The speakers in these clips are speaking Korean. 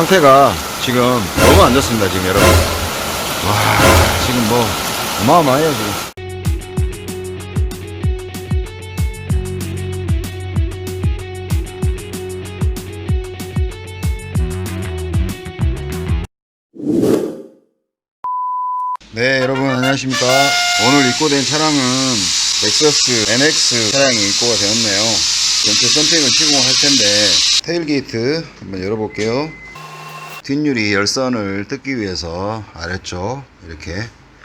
상태가 지금 너무 안 좋습니다 지금 여러분. 와 지금 뭐 어마어마해요 지금. 네 여러분 안녕하십니까? 오늘 입고된 차량은 렉서스 NX 차량이 입고가 되었네요. 전체 썬팅을 시공할 텐데 테일게이트 한번 열어볼게요 뒷유리 열선을 뜯기 위해서 아래쪽 이렇게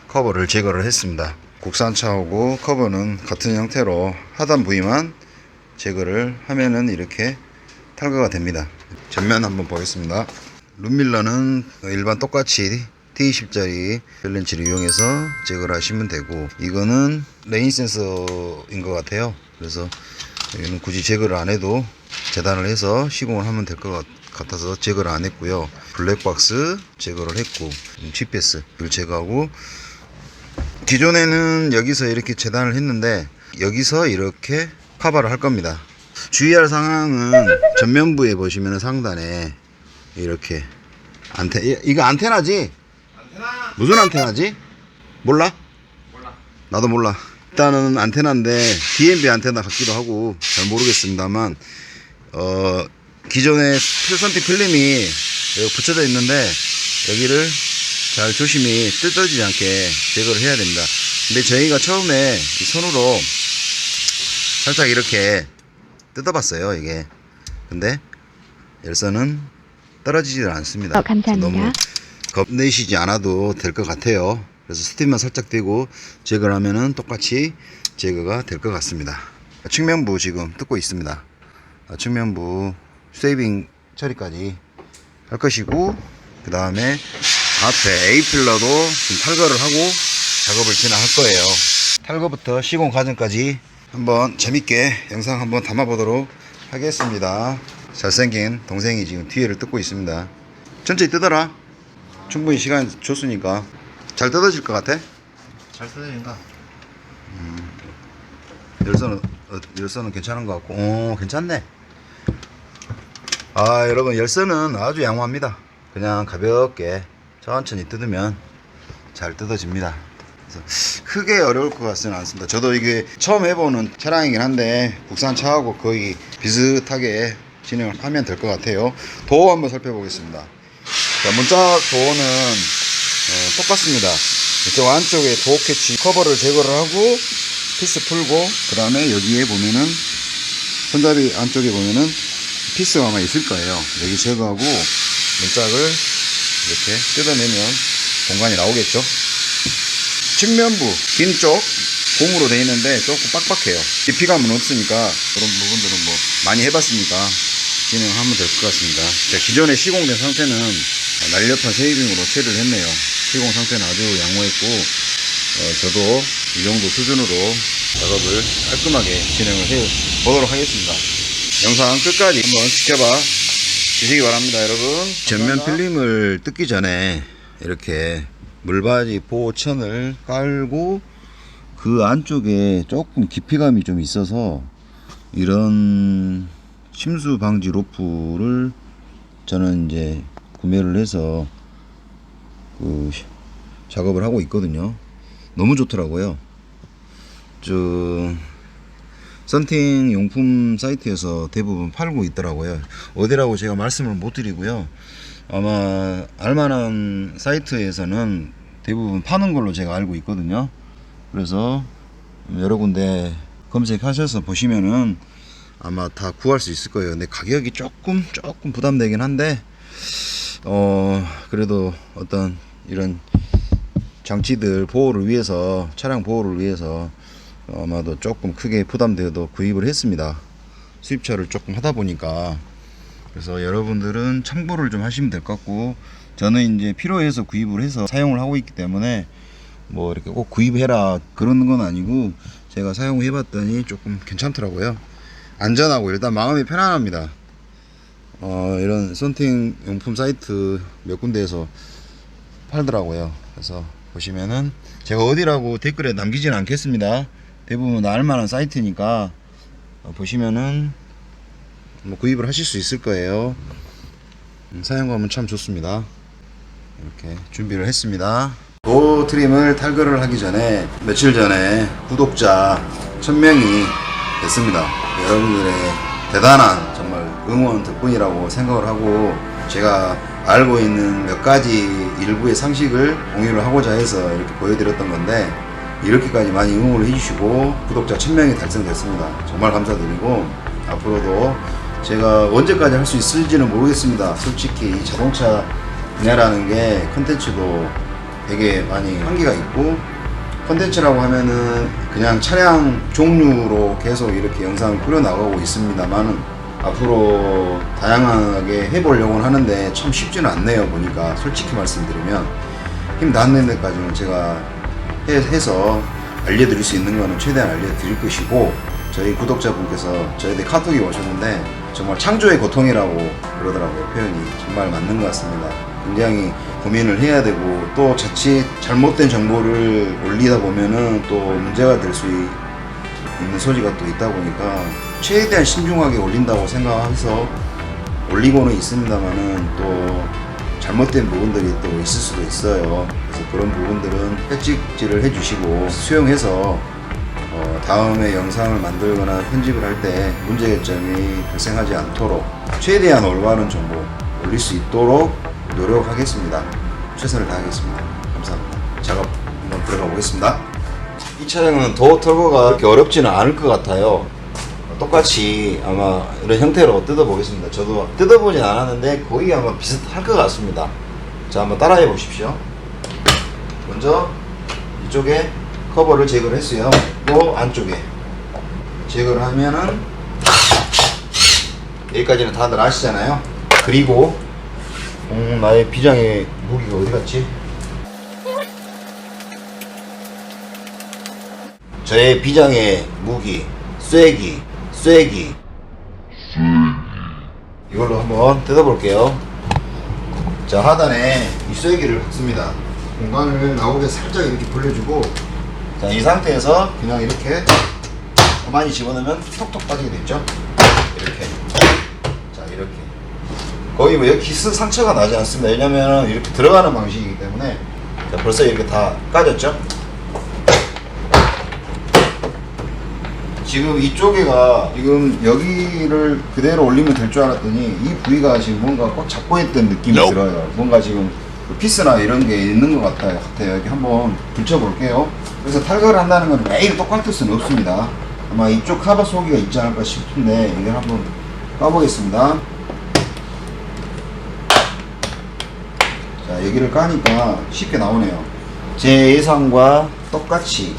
커버를 제거를 했습니다. 국산차하고 커버는 같은 형태로 하단 부위만 제거를 하면은 이렇게 탈거가 됩니다. 전면 한번 보겠습니다. 룸밀러는 일반 똑같이 T10짜리 벨렌치를 이용해서 제거를 하시면 되고 이거는 레인 센서인 것 같아요. 그래서 여기는 굳이 제거를 안 해도 재단을 해서 시공을 하면 될 것 같아 서 제거를 안 했고요 블랙박스 제거를 했고 GPS를 제거하고 기존에는 여기서 이렇게 재단을 했는데 여기서 이렇게 커버를 할 겁니다 주의할 상황은 전면부에 보시면 상단에 이렇게 안테 이- 이거 안테나지? 무슨 안테나지? 몰라? 몰라. 나도 몰라. 일단은 안테나인데 DMB 안테나 같기도 하고 잘 모르겠습니다만 어 기존에 필선틱 필름이 여기 붙여져 있는데 여기를 잘 조심히 뜯어지지 않게 제거를 해야 됩니다. 근데 저희가 처음에 이 손으로 살짝 이렇게 뜯어봤어요 이게. 근데 열선은 떨어지질 않습니다. 어, 감사합니다. 너무 겁내시지 않아도 될 것 같아요. 그래서 스팀만 살짝 떼고 제거를 하면은 똑같이 제거가 될 것 같습니다. 측면부 지금 뜯고 있습니다. 아, 측면부 세이빙 처리까지 할 것이고 그 다음에 앞에 A 필러도 지금 탈거를 하고 작업을 진행할 거예요. 탈거부터 시공 과정까지 한번 재밌게 영상 한번 담아보도록 하겠습니다. 잘생긴 동생이 지금 뒤에를 뜯고 있습니다. 천천히 뜯어라. 충분히 시간 줬으니까 잘 뜯어질 것 같아? 잘 뜯어진다. 열선은 어, 열선은 괜찮은 것 같고, 오 괜찮네. 아 여러분 열선은 아주 양호합니다. 그냥 가볍게 천천히 뜯으면 잘 뜯어집니다. 그래서 크게 어려울 것 같지는 않습니다. 저도 이게 처음 해보는 차량이긴 한데 국산 차하고 거의 비슷하게 진행을 하면 될 것 같아요. 도어 한번 살펴보겠습니다. 자, 문짝 도어는 어, 똑같습니다. 이쪽 안쪽에 도어 캐치 커버를 제거를 하고 피스 풀고 그 다음에 여기에 보면은 손잡이 안쪽에 보면은 피스가 아마 있을 거예요. 여기 제거하고 문짝을 이렇게 뜯어내면 공간이 나오겠죠. 측면부 긴 쪽 고무로 되어 있는데 조금 빡빡해요. 깊이감은 없으니까 그런 부분들은 뭐 많이 해봤으니까 진행하면 될 것 같습니다. 자, 기존에 시공된 상태는 날렵한 세이빙으로 처리를 했네요. 시공 상태는 아주 양호했고 어, 저도 이 정도 수준으로 작업을 깔끔하게 진행을 해 보도록 하겠습니다. 영상 끝까지 한번 지켜봐 주시기 바랍니다, 여러분. 전면 필름을 뜯기 전에 이렇게 물바지 보호천을 깔고 그 안쪽에 조금 깊이감이 좀 있어서 이런 침수 방지 로프를 저는 이제 구매를 해서 그 작업을 하고 있거든요. 너무 좋더라고요. 저 썬팅 용품 사이트에서 대부분 팔고 있더라고요. 어디라고 제가 말씀을 못 드리고요. 아마 알만한 사이트에서는 대부분 파는 걸로 제가 알고 있거든요. 그래서 여러 군데 검색하셔서 보시면은 아마 다 구할 수 있을 거예요. 근데 가격이 조금 조금 부담되긴 한데 어 그래도 어떤 이런 장치들 보호를 위해서 차량 보호를 위해서 아마도 조금 크게 부담되어도 구입을 했습니다. 수입차를 조금 하다 보니까 그래서 여러분들은 참고를 좀 하시면 될 것 같고 저는 이제 필요해서 구입을 해서 사용을 하고 있기 때문에 뭐 이렇게 꼭 구입해라 그런 건 아니고 제가 사용해 봤더니 조금 괜찮더라고요. 안전하고 일단 마음이 편안합니다. 어, 이런 썬팅 용품 사이트 몇 군데에서 팔더라고요. 그래서 보시면은 제가 어디라고 댓글에 남기지는 않겠습니다. 대부분 알만한 사이트니까 어, 보시면은 뭐 구입을 하실 수 있을 거예요. 음, 사용감은 참 좋습니다. 이렇게 준비를 했습니다. 도 트림을 탈거를 하기 전에 며칠 전에 구독자 1000명이 됐습니다. 여러분들의 대단한 정말 응원 덕분이라고 생각을 하고 제가 알고 있는 몇 가지 일부의 상식을 공유를 하고자 해서 이렇게 보여드렸던 건데 이렇게까지 많이 응원을 해주시고 구독자 1000명이 달성됐습니다. 정말 감사드리고 앞으로도 제가 언제까지 할 수 있을지는 모르겠습니다. 솔직히 이 자동차 분야라는 게 컨텐츠도 되게 많이 한계가 있고 컨텐츠라고 하면은 그냥 차량 종류로 계속 이렇게 영상을 꾸려나가고 있습니다만은 앞으로 다양하게 해보려고 하는데 참 쉽지는 않네요 보니까 솔직히 말씀드리면 힘 닿는 데까지는 제가 해, 해서 알려드릴 수 있는 거는 최대한 알려드릴 것이고 저희 구독자분께서 저희한테 카톡이 오셨는데 정말 창조의 고통이라고 그러더라고요. 표현이 정말 맞는 것 같습니다. 굉장히 고민을 해야 되고 또 자칫 잘못된 정보를 올리다 보면은 또 문제가 될 수 있는 소지가 또 있다 보니까 최대한 신중하게 올린다고 생각해서 올리고는 있습니다만은 또 잘못된 부분들이 또 있을 수도 있어요. 그래서 그런 부분들은 팩찍질을 해주시고 수용해서 어, 다음에 영상을 만들거나 편집을 할 때 문제점이 발생하지 않도록 최대한 올바른 정보 올릴 수 있도록 노력하겠습니다. 최선을 다하겠습니다. 감사합니다. 작업 한번 들어가 보겠습니다. 이 차량은 도어 털거가 그렇게 어렵지는 않을 것 같아요. 똑같이 아마 이런 형태로 뜯어보겠습니다. 저도 뜯어보진 않았는데 거의 아마 비슷할 것 같습니다. 자, 한번 따라해 보십시오. 먼저 이쪽에 커버를 제거를 했어요. 또 안쪽에 제거를 하면은 여기까지는 다들 아시잖아요. 그리고 음, 나의 비장의 무기가 어디 갔지? 저의 비장의 무기 쐐기 쐐기. 이걸로 한번 뜯어볼게요. 자 하단에 이 쐐기를 씁니다. 공간을 나오게 살짝 이렇게 벌려주고 자 이 상태에서 그냥 이렇게 가만히 집어넣으면 톡톡 빠지게 됐죠? 이렇게. 자 이렇게. 거의 뭐 여기 키스 상처가 나지 않습니다. 왜냐면 이렇게 들어가는 방식이기 때문에 자 벌써 이렇게 다 까졌죠 지금 이쪽에가 지금 여기를 그대로 올리면 될 줄 알았더니 이 부위가 지금 뭔가 꽉 잡고 있던 느낌이 Nope. 들어요. 뭔가 지금 그 피스나 이런 게 있는 것 같아요. 같아요. 여기 한번 붙여볼게요. 그래서 탈거를 한다는 건 매일 똑같을 수는 없습니다. 아마 이쪽 카바 소기가 있지 않을까 싶은데 이걸 한번 까보겠습니다. 자 여기를 까니까 쉽게 나오네요. 제 예상과 똑같이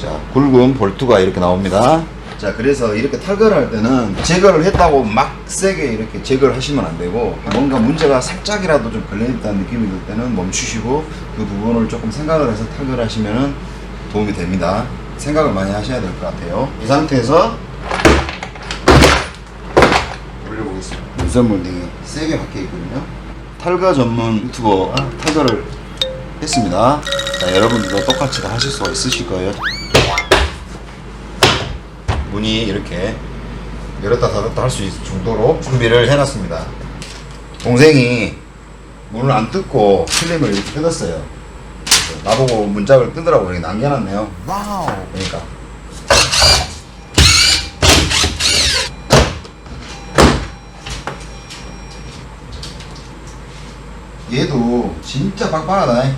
자, 굵은 볼트가 이렇게 나옵니다. 자, 그래서 이렇게 탈거를 할 때는 제거를 했다고 막 세게 이렇게 제거를 하시면 안 되고 뭔가 문제가 살짝이라도 좀 걸려있다는 느낌이 들 때는 멈추시고 그 부분을 조금 생각을 해서 탈거를 하시면 도움이 됩니다. 생각을 많이 하셔야 될 것 같아요. 이 상태에서 올려보겠습니다. 유선 몰딩이 세게 박혀 있거든요. 탈거 전문 유튜버 탈거를 했습니다. 자, 여러분들도 똑같이 다 하실 수가 있으실 거예요. 문이 이렇게 열었다 닫았다 할 수 있을 정도로 준비를 해놨습니다. 동생이 문을 안 뜯고 필름을 이렇게 뜯었어요. 나보고 문짝을 뜯으라고 이렇게 남겨놨네요. 와우. 그러니까. 얘도 진짜 빡빡하다.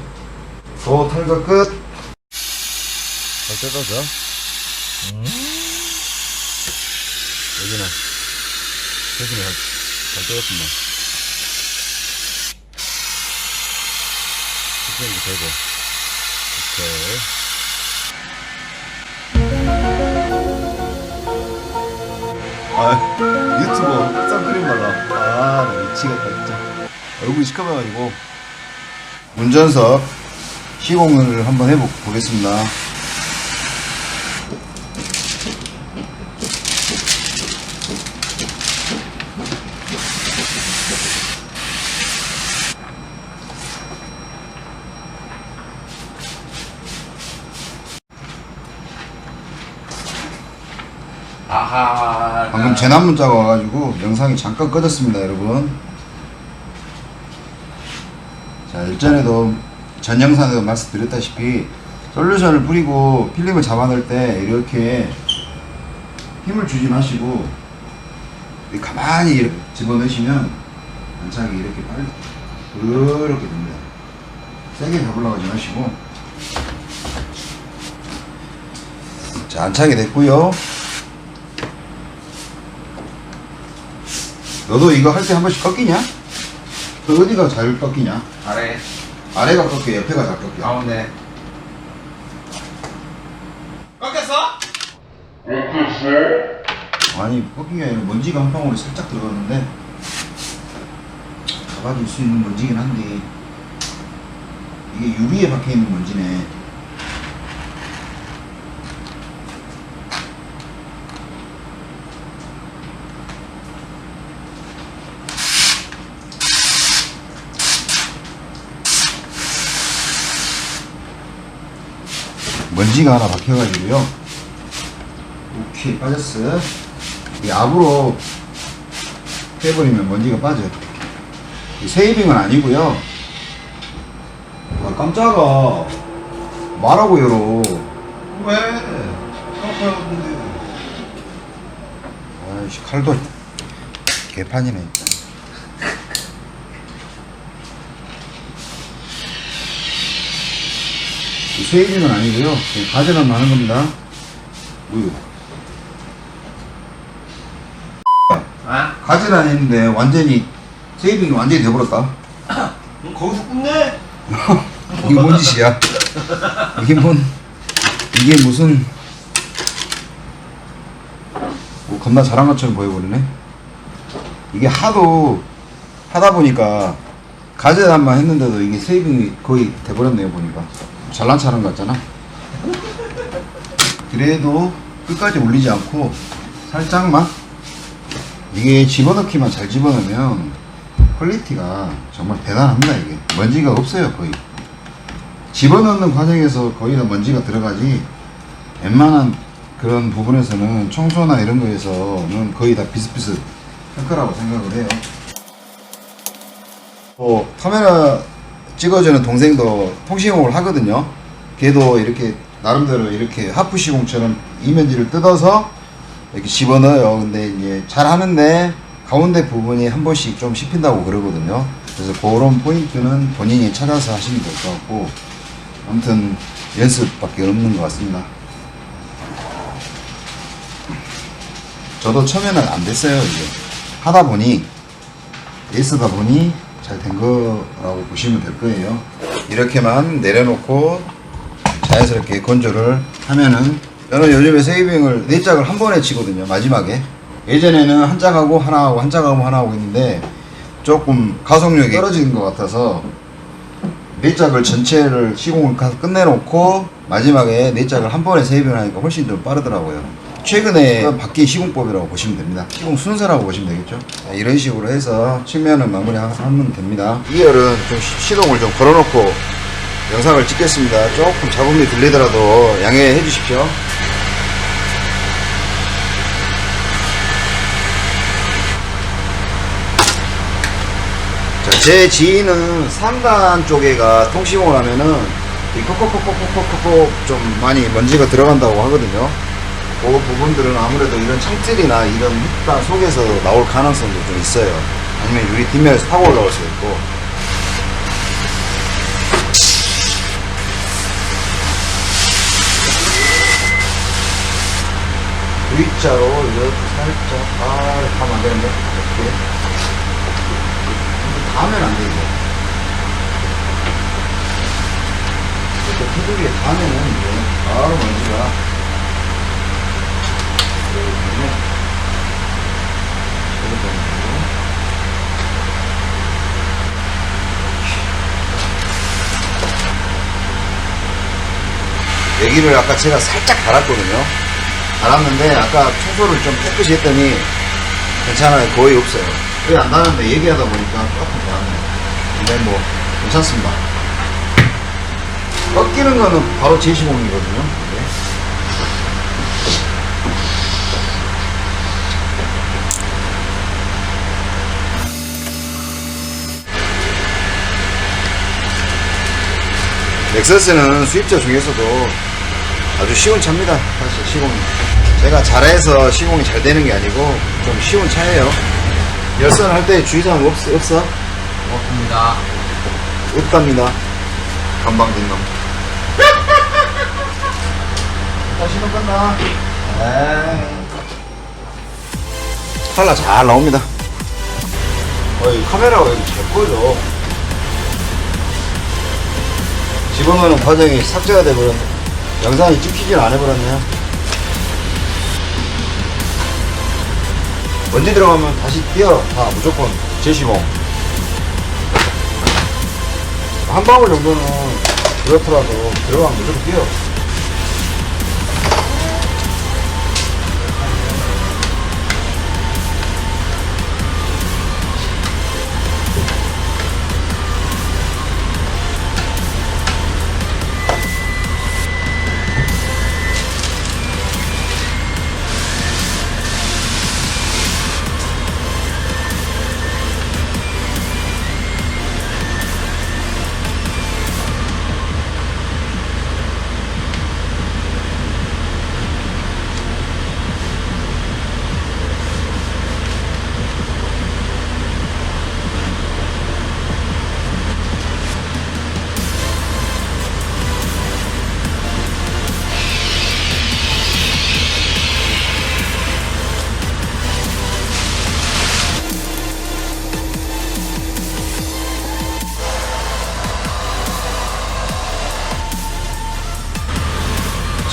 도 탈거 끝. 잘 뜯어져. 여기는 여기는 잘, 잘 뜯었구만. 수평이 되고. 오케이. 아 유튜버 선크림 발라. 아, 나 미치겠다 진짜. 얼굴이 시커매가지고. 운전석 시공을 한번 해보겠습니다. 재난 문자가 와가지고 영상이 잠깐 꺼졌습니다, 여러분. 자, 일전에도 전 영상에도 말씀드렸다시피 솔루션을 뿌리고 필름을 잡아낼 때 이렇게 힘을 주지 마시고 가만히 집어넣으시면 안착이 이렇게 빨리 그렇게 됩니다. 세게 잡으려고 하지 마시고 자 안착이 됐고요. 너도 이거 할 때 한 번씩 꺾이냐? 그 어디가 잘 꺾이냐? 아래 아래가 꺾여, 옆에가 잘 꺾여. 가운데 꺾였어? 아니 꺾인 게 아니라 먼지가 한 방울이 살짝 들어갔는데 잡아줄 수 있는 먼지긴 한데 이게 유리에 박혀 있는 먼지네. 먼지가 하나 박혀가지고요. 오케이 빠졌어. 이 앞으로 해버리면 먼지가 빠져. 이 세이빙은 아니고요. 아 깜짝아. 말하고 열어. 왜? 꺾었는데 아이씨 칼도 개판이네. 이 세이빙은 아니고요. 그냥 가져만 하는 겁니다. 우유. 아? 가지란 했는데 완전히 세이빙이 완전히 돼버렸다. 너 거기서 끝내? 이게 뭔 짓이야? 이게 뭔 이게 무슨 뭐 겁나 잘한 것처럼 보여버리네. 이게 하도 하다 보니까 가재단만 했는데도 이게 세이빙이 거의 돼버렸네요 보니까 잘난 차는 것 같잖아. 그래도 끝까지 올리지 않고 살짝만 이게 집어넣기만 잘 집어넣으면 퀄리티가 정말 대단합니다 이게. 먼지가 없어요 거의. 집어넣는 과정에서 거의 다 먼지가 들어가지 웬만한 그런 부분에서는 청소나 이런 거에서는 거의 다 비슷비슷할 거라고 생각을 해요. 뭐 카메라 찍어주는 동생도 통시공을 하거든요 걔도 이렇게 나름대로 이렇게 하프 시공처럼 이면지를 뜯어서 이렇게 집어넣어요 근데 이제 잘 하는데 가운데 부분이 한 번씩 좀 씹힌다고 그러거든요 그래서 그런 포인트는 본인이 찾아서 하시면 될 것 같고 아무튼 연습밖에 없는 것 같습니다. 저도 처음에는 안 됐어요. 이게 하다 보니 애쓰다 보니 잘 된 거라고 보시면 될 거예요. 이렇게만 내려놓고 자연스럽게 건조를 하면은 저는 요즘에 세이빙을 네 짝을 한 번에 치거든요. 마지막에 예전에는 한 짝하고 하나 하고 한 짝하고 하나 하고 있는데 조금 가속력이 떨어지는 것 같아서 네 짝을 전체를 시공을 가- 끝내놓고 마지막에 네 짝을 한 번에 세이빙을 하니까 훨씬 좀 빠르더라고요. 최근에 바뀐 시공법이라고 보시면 됩니다. 시공 순서라고 보시면 되겠죠. 자, 이런 식으로 해서 측면을 마무리하면 됩니다. 2열은 좀 시- 시동을 좀 걸어놓고 영상을 찍겠습니다. 조금 잡음이 들리더라도 양해해 주십시오. 자, 제 지인은 상단 쪽에가 통시공을 하면은 이 콕콕콕콕콕콕콕 좀 많이 먼지가 들어간다고 하거든요. 그 부분들은 아무래도 이런 창틀이나 이런 흙단 속에서 나올 가능성도 좀 있어요. 아니면 유리 뒷면에서 타고 올라올 수 있고. V자로 이렇게 살짝 아 가면 안 되는데 이렇게 닿으면 안 돼, 이거. 이렇게 테두리에 닿으면은 이제 바로 먼지가 들어오기 때문에 이렇게 여기를 아까 제가 살짝 달았거든요. 달았는데 아까 청소를 좀 깨끗이 했더니 괜찮아요. 거의 없어요. 왜안 나는데 얘기하다 보니까 조금 나왔네요. 근데 뭐 괜찮습니다. 꺾이는 거는 바로 제시공이거든요. 네. 넥서스는 수입자 중에서도 아주 쉬운 차입니다. 사실 시공이. 제가 잘해서 시공이 잘 되는 게 아니고 좀 쉬운 차예요. 열선 할 때 주의사항 없, 없어? 고맙습니다. 없답니다. 건방진 놈. 다시는 간다. 에이. 칼라 잘 나옵니다. 어이, 카메라가 여기 잘 보여 집어넣는 과정이 삭제가 돼버렸네. 영상이 찍히질 안 해버렸네요. 먼지 들어가면 다시 띄어. 다 무조건 재시봉. 한 방울 정도는 그렇더라도 들어가면 무조건 뛰어.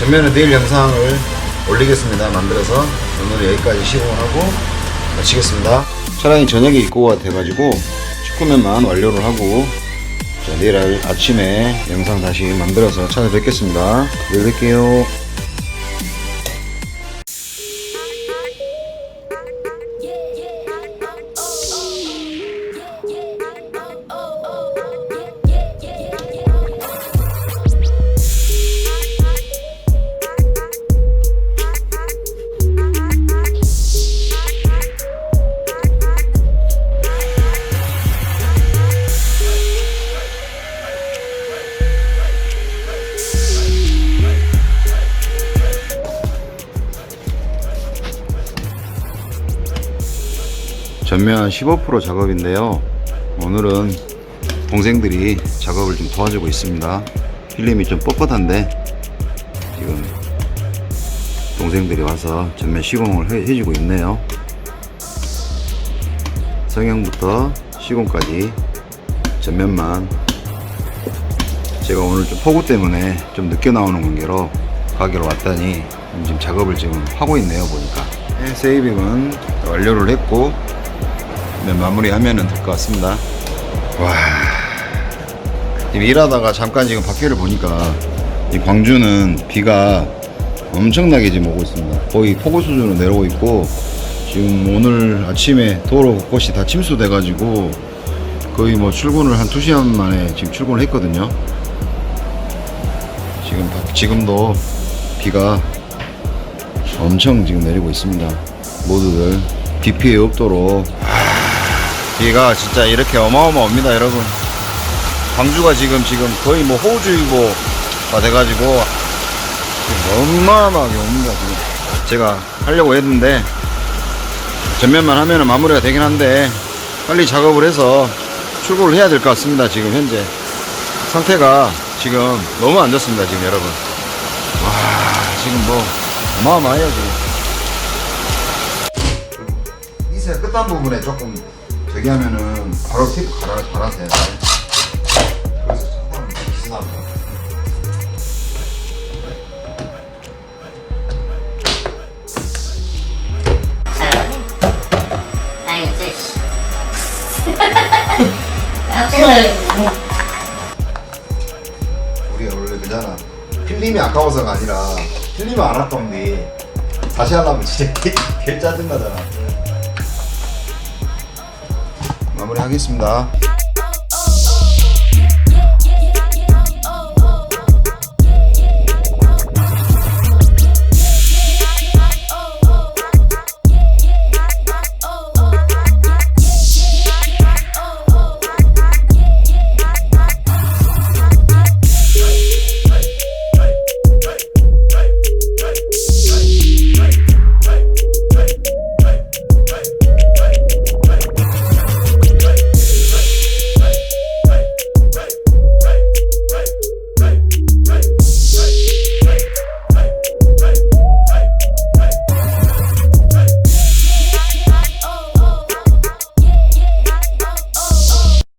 전면에 내일 영상을 올리겠습니다. 만들어서 오늘 여기까지 시공을 하고 마치겠습니다. 차량이 저녁에 입고가 돼가지고 축구면만 완료를 하고 자, 내일 아- 아침에 영상 다시 만들어서 찾아뵙겠습니다. 내일 뵐게요. 전면 15% 작업인데요. 오늘은 동생들이 작업을 좀 도와주고 있습니다. 필름이 좀 뻣뻣한데 지금 동생들이 와서 전면 시공을 해, 해주고 있네요. 성형부터 시공까지 전면만 제가 오늘 좀 폭우 때문에 좀 늦게 나오는 관계로 가게로 왔더니 지금 작업을 지금 하고 있네요 보니까 네, 세이빙은 완료를 했고 네, 마무리하면 될 것 같습니다. 와. 지금 일하다가 잠깐 지금 밖에를 보니까 이 광주는 비가 엄청나게 지금 오고 있습니다. 거의 폭우 수준으로 내려오고 있고 지금 오늘 아침에 도로 곳곳이 다 침수돼가지고 거의 뭐 출근을 한 2시간 만에 지금 출근을 했거든요. 지금, 밖- 지금도 비가 엄청 지금 내리고 있습니다. 모두들 비 피해 없도록 비가 진짜 이렇게 어마어마합니다 여러분. 광주가 지금 지금 거의 뭐 호우주의보가 돼가지고 어마어마하게 옵니다 지금. 제가 하려고 했는데 전면만 하면은 마무리가 되긴 한데 빨리 작업을 해서 출고를 해야 될 것 같습니다 지금 현재. 상태가 지금 너무 안 좋습니다 지금 여러분. 와 지금 뭐 어마어마해요 지금. 이세 끝단 부분에 조금 저기 하면은 바로 테이프 갈아, 해야 돼. 그래서 기스납니다. 알겠지? 깜짝을 우리가 원래 그잖아. 필름이 아까워서가 아니라 필름이 안 아까운데 다시 하려면 진짜 개, 개 짜증나잖아. 마무리 하겠습니다.